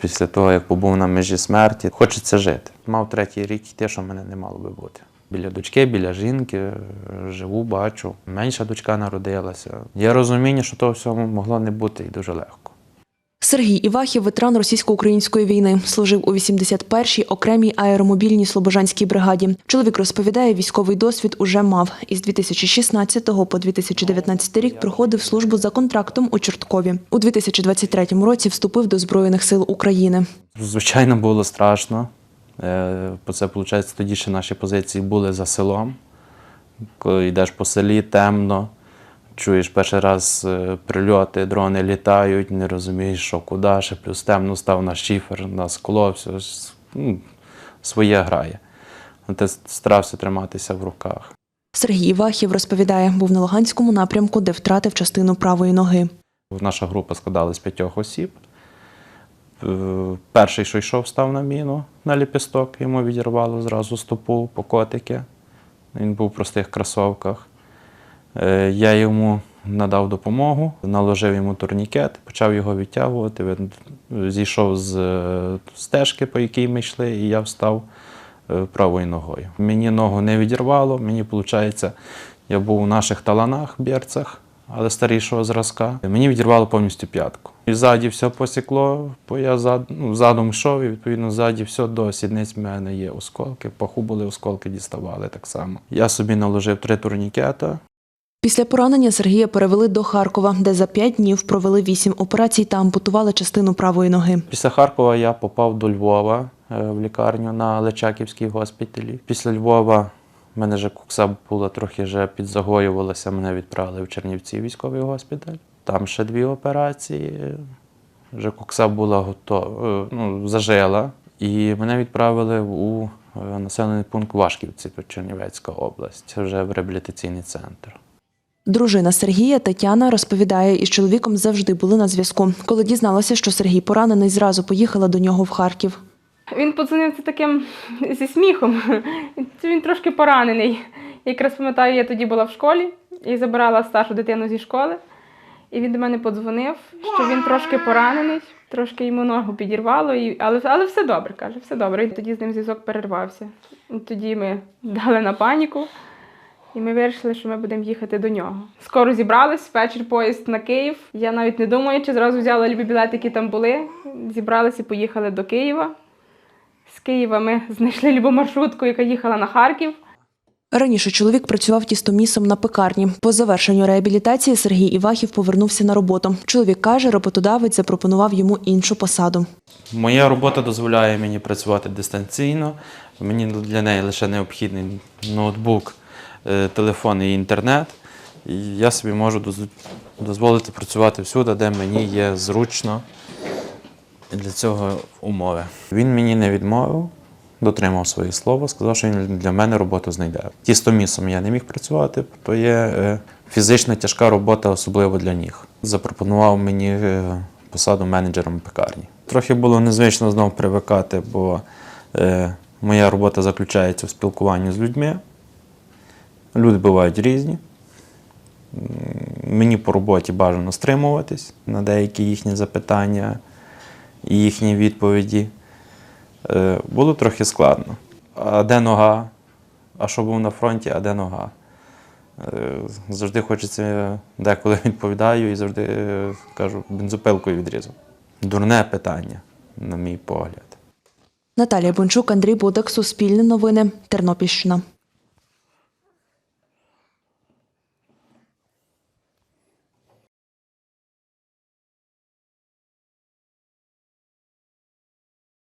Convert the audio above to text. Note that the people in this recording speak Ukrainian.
Після того, як побув на межі смерті, хочеться жити. Мав третій рік те, що в мене не мало би бути. Біля дочки, біля жінки, живу, бачу. Менша дочка народилася. Є розуміння, що того всього могло не бути і дуже легко. Сергій Івахів, ветеран російсько-української війни, служив у 81-й окремій аеромобільній слобожанській бригаді. Чоловік розповідає, військовий досвід уже мав. Із 2016 по 2019 рік проходив службу за контрактом у Чорткові. У 2023 році вступив до Збройних сил України. Звичайно, було страшно. Е, це, виходить, тоді ще наші позиції були за селом. Коли йдеш по селі, темно, чуєш перший раз е, прильоти, дрони літають, не розумієш, що куди, ще плюс темно став на шифер, на скло, все ну, своє грає. Ну, Ти старався триматися в руках. Сергій Івахів розповідає, був на Луганському напрямку, де втратив частину правої ноги. Наша група складалась з п'ятьох осіб. Е, Перший, що йшов, став на міну на ліпісток, йому відірвало зразу стопу по котики. Він був в простих кросовках. Е, Я йому надав допомогу, наложив йому турнікет, почав його відтягувати. Він зійшов з е, стежки, по якій ми йшли, і я встав е, правою ногою. Мені ногу не відірвало, мені, виходить, я був у наших таланах, берцях, але старішого зразка. Мені відірвало повністю п'ятку. І ззаді все посікло, бо я зад, ну, задом йшов, і відповідно ззаді все до сідниць в мене є осколки. Паху були осколки діставали так само. Я собі наложив три турнікета. Після поранення Сергія перевели до Харкова, де за п'ять днів провели вісім операцій та ампутували частину правої ноги. Після Харкова я попав до Львова е, в лікарню на Личаківській госпіталі. Після Львова в мене вже кукса була трохи вже підзагоювалася. Мене відправили в Чернівці військовий госпіталь. Там ще дві операції. Вже кукса була готова, ну, зажила. І мене відправили у е, населений пункт Вашківці, Чернівецька область. Вже в реабілітаційний центр. Дружина Сергія Тетяна розповідає, із чоловіком завжди були на зв'язку. Коли дізналася, що Сергій поранений, зразу поїхала до нього в Харків. Він подзвонив це таким зі сміхом. Він трошки поранений. Якраз пам'ятаю, я тоді була в школі і забирала старшу дитину зі школи. І він до мене подзвонив, що він трошки поранений, трошки йому ногу підірвало, але, але все добре, каже, все добре. І тоді з ним зв'язок перервався. І тоді ми дали на паніку, і ми вирішили, що ми будемо їхати до нього. Скоро зібрались, вечір поїзд на Київ. Я навіть не думаючи, зразу взяла любі білети, які там були. Зібралися і поїхали до Києва. З Києва ми знайшли любу маршрутку, яка їхала на Харків. Раніше чоловік працював тістомісом на пекарні. По завершенню реабілітації Сергій Івахів повернувся на роботу. Чоловік каже, роботодавець запропонував йому іншу посаду. Моя робота дозволяє мені працювати дистанційно. Мені для неї лише необхідний ноутбук, телефон і інтернет. І я собі можу дозволити працювати всюди, де мені є зручно для цього умови. Він мені не відмовив, дотримав своє слово, сказав, що він для мене роботу знайде. Тістомісом я не міг працювати, то є е, фізично тяжка робота, особливо для ніг. Запропонував мені е, посаду менеджером пекарні. Трохи було незвично знов привикати, бо е, моя робота заключається в спілкуванні з людьми. Люди бувають різні. Мені по роботі бажано стримуватись на деякі їхні запитання і їхні відповіді. Е, Було трохи складно. А де нога? А що був на фронті, а де нога? Е, Завжди хочеться, деколи відповідаю і завжди е, кажу, бензопилкою відрізав. Дурне питання, на мій погляд. Наталія Бончук, Андрій Будак, Суспільне новини, Тернопільщина.